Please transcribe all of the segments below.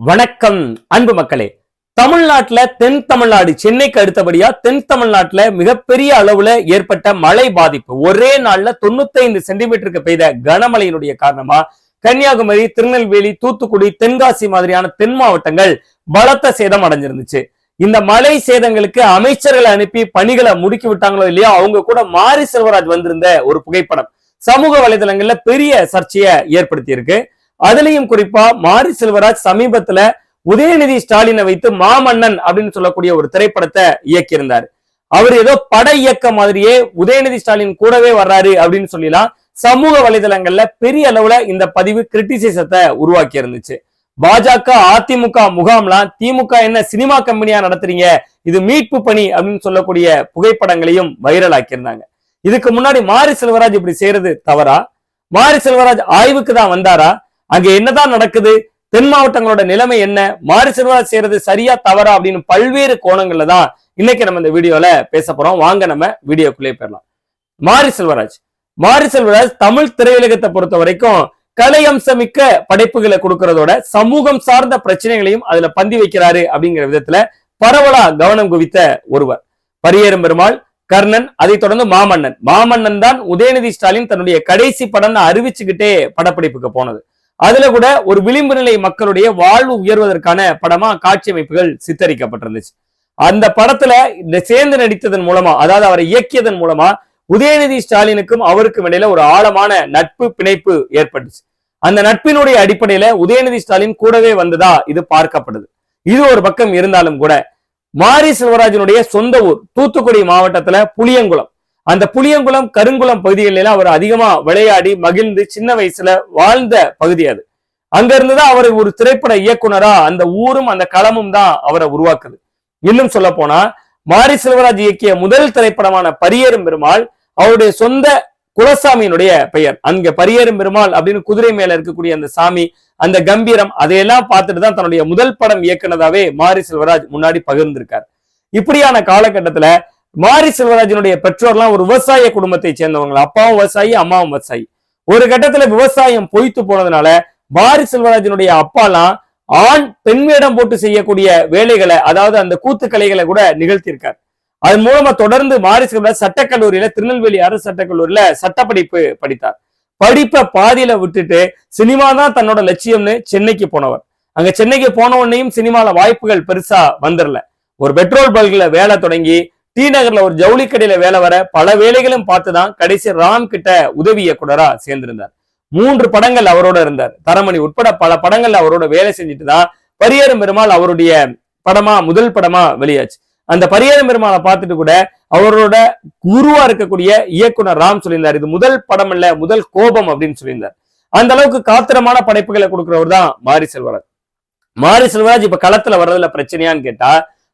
வணக்கம் அன்பு மக்களே. தமிழ்நாட்டுல தென் தமிழ்நாடு சென்னைக்கு அடுத்தபடியா தென் தமிழ்நாட்டில் மிகப்பெரிய அளவுல ஏற்பட்ட மழை பாதிப்பு. ஒரே நாள்ல தொண்ணூத்தைந்து சென்டிமீட்டருக்கு பெய்த கனமழையினுடைய காரணமா கன்னியாகுமரி திருநெல்வேலி தூத்துக்குடி தென்காசி மாதிரியான தென் மாவட்டங்கள் பலத்த சேதம் அடைஞ்சிருந்துச்சு. இந்த மழை சேதங்களுக்கு அமைச்சர்களை அனுப்பி பணிகளை முடுக்கி விட்டாங்களோ இல்லையோ அவங்க கூட மாரி செல்வராஜ் வந்திருந்த ஒரு புகைப்படம் சமூக வலைதளங்கள்ல பெரிய சர்ச்சையை ஏற்படுத்தி இருக்கு அதுலயும் குறிப்பா மாரி செல்வராஜ் சமீபத்துல உதயநிதி ஸ்டாலினை வைத்து மாமன்னன் அப்படின்னு சொல்லக்கூடிய ஒரு திரைப்படத்தை இயக்கியிருந்தார். அவர் ஏதோ பட இயக்க மாதிரியே உதயநிதி ஸ்டாலின் கூடவே வர்றாரு அப்படின்னு சொல்லலாம் சமூக வலைதளங்கள்ல பெரிய அளவுல இந்த பதிவு கிரிட்டிசிசத்தை உருவாக்கி இருந்துச்சு பாஜக அதிமுக முகாம்லாம் திமுக என்ன சினிமா கம்பெனியா நடத்துறீங்க இது மீட்பு பணி அப்படின்னு சொல்லக்கூடிய புகைப்படங்களையும் வைரல் ஆக்கியிருந்தாங்க இதுக்கு முன்னாடி மாரி செல்வராஜ் இப்படி செய்யறது தவறா? மாரி செல்வராஜ் ஆய்வுக்கு தான் வந்தாரா? அங்க என்னதான் நடக்குது? தென் மாவட்டங்களோட நிலைமை என்ன? மாரி செல்வராஜ் செய்யறது சரியா தவறா அப்படின்னு பல்வேறு கோணங்கள்ல தான் இன்னைக்கு நம்ம இந்த வீடியோல பேச போறோம். வாங்க நம்ம வீடியோக்குள்ளே போயிடலாம். மாரி செல்வராஜ். மாரி செல்வராஜ் தமிழ் திரையுலகத்தை பொறுத்த வரைக்கும் கலை அம்சமிக்க படைப்புகளை கொடுக்கறதோட சமூகம் சார்ந்த பிரச்சனைகளையும் அதுல பந்தி வைக்கிறாரு அப்படிங்கிற விதத்துல பரவலா கவனம் குவித்த ஒருவர். பரியேறும் பெருமாள் கர்ணன் அதை தொடர்ந்து மாமன்னன். மாமன்னன் தான் உதயநிதி ஸ்டாலின் தன்னுடைய கடைசி படம்னு அறிவிச்சுக்கிட்டே படப்பிடிப்புக்கு போனது. அதுல கூட ஒரு விளிம்பு நிலை மக்களுடைய வாழ்வு உயர்வதற்கான படமா காட்சி அமைப்புகள் சித்தரிக்கப்பட்டிருந்துச்சு. அந்த படத்துல இந்த சேர்ந்து நடித்ததன் மூலமா அதாவது அவரை இயக்கியதன் மூலமா உதயநிதி ஸ்டாலினுக்கும் அவருக்கும் இடையில ஒரு ஆழமான நட்பு பிணைப்பு ஏற்பட்டுச்சு. அந்த நட்பினுடைய அடிப்படையில உதயநிதி ஸ்டாலின் கூடவே வந்ததா இது பார்க்கப்படுது. இது ஒரு பக்கம் இருந்தாலும் கூட மாரி செல்வராஜனுடைய சொந்த ஊர் தூத்துக்குடி மாவட்டத்துல புளியங்குளம். அந்த புளியங்குளம் கருங்குளம் பகுதிகளில அவர் அதிகமா விளையாடி மகிழ்ந்து சின்ன வயசுல வாழ்ந்த பகுதி அது. அங்க இருந்துதான் அவர் ஒரு திரைப்பட இயக்குனரா அந்த ஊரும் அந்த களமும் தான் அவரை உருவாக்குது. இன்னும் சொல்ல போனா மாரி செல்வராஜ் இயக்கிய முதல் திரைப்படமான பரியேறும் பெருமாள் அவருடைய சொந்த குலசாமியினுடைய பெயர். அங்க பரியேறும் பெருமாள் அப்படின்னு குதிரை மேல இருக்கக்கூடிய அந்த சாமி அந்த கம்பீரம் அதையெல்லாம் பார்த்துட்டு தான் தன்னுடைய முதல் படம் இயக்குனதாவே மாரி செல்வராஜ் முன்னாடி பகிர்ந்திருக்கார். இப்படியான காலகட்டத்துல மாரி செல்வராஜனுடைய பெற்றோர்லாம் ஒரு விவசாய குடும்பத்தை சேர்ந்தவங்க அப்பாவும் விவசாயி அம்மாவும் விவசாயி. ஒரு கட்டத்துல விவசாயம் பொய்த்து போனதுனால மாரி செல்வராஜனுடைய அப்பாலாம் ஆண் பெண் வேடம் போட்டு செய்யக்கூடிய வேலைகளை அதாவது அந்த கூத்து கலைகளை கூட நிகழ்த்தியிருக்கார். அதன் மூலமா தொடர்ந்து மாரி செல்வராஜ் சட்டக்கல்லூரியில திருநெல்வேலி அரசு சட்டக்கல்லூரியில சட்டப்படிப்பு படித்தார். படிப்பை பாதியில விட்டுட்டு சினிமா தான் தன்னோட லட்சியம்னு சென்னைக்கு போனவர். அங்க சென்னைக்கு போன உடனேயும் சினிமால வாய்ப்புகள் பெருசா வந்துடல ஒரு பெட்ரோல் பல்க்ல வேலை தொடங்கி டி நகர்ல ஒரு ஜவுளி கடையில வேலை வர பல வேலைகளும் பார்த்துதான் கடைசி ராம் கிட்ட உதவி இயக்குனரா சேர்ந்திருந்தார். மூன்று படங்கள் அவரோட இருந்தார். தரமணி உட்பட பல படங்கள்ல அவரோட வேலை செஞ்சுட்டு தான் பரியேறும் பெருமாள் அவருடைய படமா முதல் படமா வெளியாச்சு. அந்த பரியாரம் பெருமாளை பார்த்துட்டு கூட அவரோட குருவா இருக்கக்கூடிய இயக்குனர் ராம் சொல்லியிருந்தார். இது முதல் படம் இல்ல முதல் கோபம் அப்படின்னு சொல்லியிருந்தார். அந்த அளவுக்கு காத்திரமான படைப்புகளை கொடுக்கிறவர் தான் மாரி செல்வராஜ். மாரி செல்வராஜ் இப்ப களத்துல வர்றதுல பிரச்சனையான்னு கேட்டா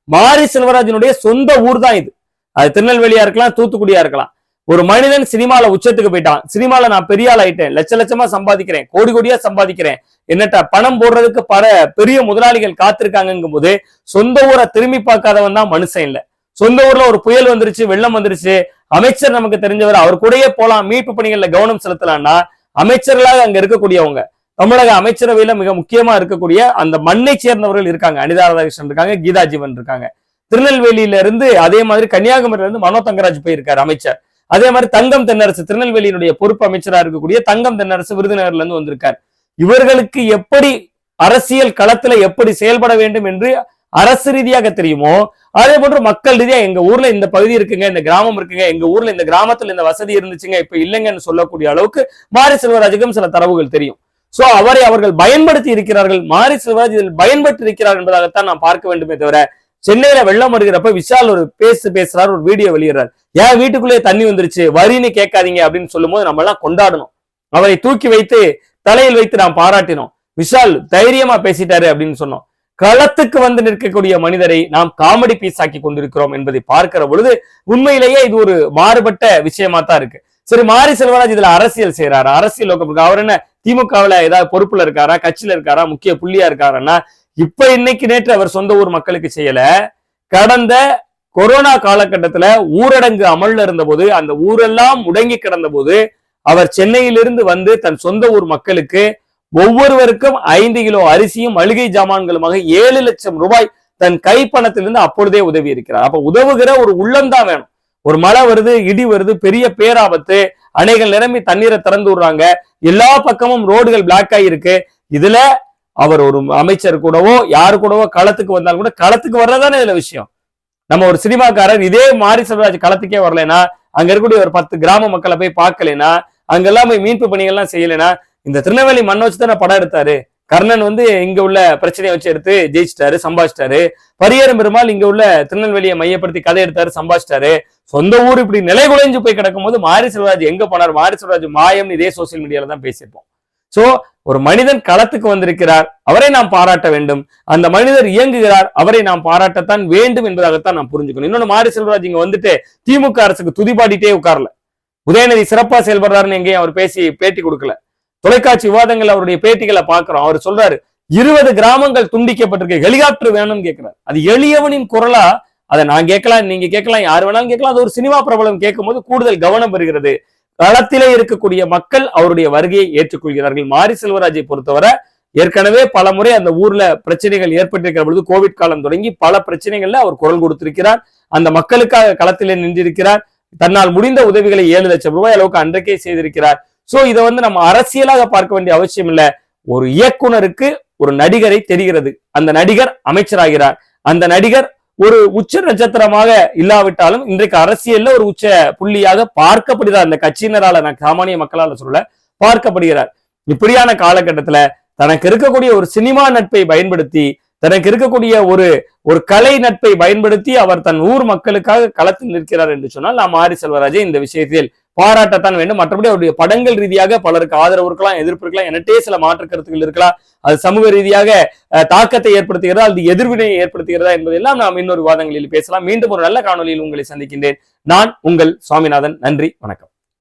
மாரி செல்வராஜனுடைய சொந்த ஊர் தான் இது. அது திருநெல்வேலியா இருக்கலாம் தூத்துக்குடியா இருக்கலாம். ஒரு மனிதன் சினிமால உச்சத்துக்கு போயிட்டான். சினிமால நான் பெரிய ஆள் ஆயிட்டேன். லட்ச லட்சமா சம்பாதிக்கிறேன். கோடி கோடியா சம்பாதிக்கிறேன். என்னட்ட பணம் போடுறதுக்கு பல பெரிய முதலாளிகள் காத்திருக்காங்கும் போது சொந்த ஊரை திரும்பி பார்க்காதவன் தான் மனுஷன் இல்ல. சொந்த ஊர்ல ஒரு புயல் வந்துருச்சு வெள்ளம் வந்துருச்சு. அமைச்சர் நமக்கு தெரிஞ்சவர் அவர் கூடயே போலாம் மீட்பு பணிகள்ல கவனம் செலுத்தலாம்னா அமைச்சர்களாக அங்க இருக்கக்கூடியவங்க. தமிழக அமைச்சரவையில மிக முக்கியமா இருக்கக்கூடிய அந்த மண்ணை சேர்ந்தவர்கள் இருக்காங்க. அனிதா ராதாகிருஷ்ணன் இருக்காங்க கீதா ஜீவன் இருக்காங்க. திருநெல்வேலியில இருந்து அதே மாதிரி கன்னியாகுமரியில இருந்து மனோ தங்கராஜ் போயிருக்காரு அமைச்சர். அதே மாதிரி தங்கம் தென்னரசு திருநெல்வேலியினுடைய பொறுப்பு அமைச்சரா இருக்கக்கூடிய தங்கம் தென்னரசு விருதுநகர்ல இருந்து வந்திருக்கார். இவர்களுக்கு எப்படி அரசியல் களத்துல எப்படி செயல்பட வேண்டும் என்று அரசு ரீதியாக தெரியுமோ அதே போன்று மக்கள் ரீதியா எங்க ஊர்ல இந்த பகுதி இருக்குங்க இந்த கிராமம் இருக்குங்க எங்க ஊர்ல இந்த கிராமத்துல இந்த வசதி இருந்துச்சுங்க இப்ப இல்லைங்கன்னு சொல்லக்கூடிய அளவுக்கு மாரி செல்வராஜுக்கும் சில தரவுகள் தெரியும். சோ அவரை அவர்கள் பயன்படுத்தி இருக்கிறார்கள். மாரி செல்வராஜ் இதில் பயன்பட்டு இருக்கிறார் என்பதாகத்தான் நான் பார்க்க வேண்டுமே தவிர சென்னையில வெள்ளம் வருகிறப்ப விஷால் ஒரு பேசு பேசுறாரு ஒரு வீடியோ வெளியிடுறாரு. ஏன் வீட்டுக்குள்ளே தண்ணி வந்துருச்சு? வரின்னு கேட்காதீங்க அப்படின்னு சொல்லும் போது நம்ம எல்லாம் கொண்டாடணும். அவரை தூக்கி வைத்து தலையில் வைத்து நாம் பாராட்டினோம். விஷால் தைரியமா பேசிட்டாரு அப்படின்னு சொன்னோம். களத்துக்கு வந்து நிற்கக்கூடிய மனிதரை நாம் காமெடி பீஸ் ஆக்கி கொண்டிருக்கிறோம் என்பதை பார்க்கிற பொழுது உண்மையிலேயே இது ஒரு மாறுபட்ட விஷயமா தான் இருக்கு. சரி மாரி செல்வராஜ் இதுல அரசியல் செய்யறாரு அரசியல் நோக்கம் இருக்கு. அவர் என்ன திமுகவுல ஏதாவது பொறுப்புல இருக்காரா? கட்சியில இருக்காரா? முக்கிய புள்ளியா இருக்காருன்னா இப்ப இன்னைக்கு நேற்று அவர் சொந்த ஊர் மக்களுக்கு செய்யல. கடந்த கொரோனா காலகட்டத்துல ஊரடங்கு அமல்ல இருந்தபோது அந்த ஊரெல்லாம் முடங்கி கிடந்த போது அவர் சென்னையிலிருந்து வந்து தன் சொந்த ஊர் மக்களுக்கு ஒவ்வொருவருக்கும் ஐந்து கிலோ அரிசியும் மளிகை ஜாமான்களுமாக ஏழு லட்சம் ரூபாய் தன் கைப்பணத்திலிருந்து அப்பொழுதே உதவி இருக்கிறார். அப்ப உதவுகிற ஒரு உள்ளம்தான் வேணும். ஒரு மழை வருது இடி வருது பெரிய பேராபத்து அணைகள் நிரம்பி தண்ணீரை திறந்து விடுறாங்க. எல்லா பக்கமும் ரோடுகள் பிளாக் ஆகியிருக்கு இதுல அவர் ஒரு அமைச்சர் கூடவோ யாரு கூடவோ களத்துக்கு வந்தாலும் கூட களத்துக்கு வர்றதானே இதுல விஷயம். நம்ம ஒரு சினிமாக்காரன் இதே மாரி செல்வராஜ் களத்துக்கே வரலனா அங்க இருக்கக்கூடிய ஒரு பத்து கிராம மக்களை போய் பார்க்கலைன்னா அங்கெல்லாம் போய் மீட்பு பணிகள்லாம் செய்யலைனா இந்த திருநெல்வேலி மண்ணை வச்சு தானே படம் எடுத்தாரு. கர்ணன் வந்து இங்க உள்ள பிரச்சனையை வச்சு எடுத்து ஜெயிச்சிட்டாரு சம்பாதிச்சிட்டாரு. பரியரும் பெருமாள் இங்க உள்ள திருநெல்வேலியை மையப்படுத்தி கதை எடுத்தாரு சம்பாதிச்சிட்டாரு. சொந்த ஊர் இப்படி நிலை குலைஞ்சு போய் கிடக்கும் போது மாரி செல்வராஜ் எங்க போனார்? மாரி செல்வராஜ் மாயம் இதே சோசியல் மீடியால தான் பேசியிருப்போம். சோ ஒரு மனிதன் களத்துக்கு வந்திருக்கிறார் அவரை நாம் பாராட்ட வேண்டும். அந்த மனிதர் இயங்குகிறார் அவரை நாம் பாராட்டத்தான் வேண்டும் என்பதாகத்தான் நாம் புரிஞ்சுக்கணும். இன்னொன்னு மாரி செல்வராஜ் இங்க வந்துட்டு திமுக அரசுக்கு துதிபாடிட்டே உட்காரல. உதயநிதி சிறப்பா செயல்படுறாருன்னு எங்கேயும் அவர் பேசி பேட்டி கொடுக்கல. தொலைக்காட்சி விவாதங்கள் அவருடைய பேட்டிகளை பார்க்கிறோம். அவர் சொல்றாரு இருபது கிராமங்கள் துண்டிக்கப்பட்டிருக்கு ஹெலிகாப்டர் வேணும்னு கேட்கிறார் அது எளியவனின் குரலா? அதை நான் கேட்கலாம் நீங்க கேட்கலாம் யார் வேணாலும் கேட்கலாம். அது ஒரு சினிமா பிரபலம் கேட்கும் போது கூடுதல் கவனம் பெறுகிறது. களத்திலே இருக்கக்கூடிய மக்கள் அவருடைய வருகையை ஏற்றுக்கொள்கிறார்கள். மாரி செல்வராஜை பொறுத்தவரை ஏற்கனவே பல முறை அந்த ஊர்ல பிரச்சனைகள் ஏற்பட்டிருக்கிற பொழுது கோவிட் காலம் தொடங்கி பல பிரச்சனைகள்ல அவர் குரல் கொடுத்திருக்கிறார். அந்த மக்களுக்காக களத்திலே நின்றிருக்கிறார். தன்னால் முடிந்த உதவிகளை ஏழு லட்சம் ரூபாய் அளவுக்கு அன்றைக்கே செய்திருக்கிறார். சோ இதை வந்து நம்ம அரசியலாக பார்க்க வேண்டிய அவசியம் இல்ல. ஒரு இயக்குனருக்கு ஒரு நடிகரை தெரிகிறது. அந்த நடிகர் அமைச்சராகிறார். அந்த நடிகர் ஒரு உச்ச நட்சத்திரமாக இல்லாவிட்டாலும் இன்றைக்கு அரசியல்ல ஒரு உச்ச புள்ளியாக பார்க்கப்படுகிறார். அந்த கட்சியினரால நான் சாமானிய மக்களால சொல்ல பார்க்கப்படுகிறார். இப்படியான காலகட்டத்துல தனக்கு இருக்கக்கூடிய ஒரு சினிமா நட்பை பயன்படுத்தி தனக்கு இருக்கக்கூடிய ஒரு ஒரு கலை நட்பை பயன்படுத்தி அவர் தன் ஊர் மக்களுக்காக களத்தில் நிற்கிறார் என்று சொன்னால் நாம் ஆரி செல்வராஜே இந்த விஷயத்தில் பாராட்டத்தான் வேண்டும். மற்றபடி அவருடைய படங்கள் ரீதியாக பலருக்கு ஆதரவு இருக்கலாம் எதிர்ப்பு இருக்கலாம் என்னட்டே சில மாற்று கருத்துக்கள் இருக்கலாம். அது சமூக ரீதியாக தாக்கத்தை ஏற்படுத்துகிறதா அல்லது எதிர்வினையை ஏற்படுத்துகிறதா என்பதெல்லாம் நாம் இன்னொரு வாதங்களில் பேசலாம். மீண்டும் ஒரு நல்ல காணொலியில் உங்களை சந்திக்கின்றேன். நான் உங்கள் சுவாமிநாதன். நன்றி வணக்கம்.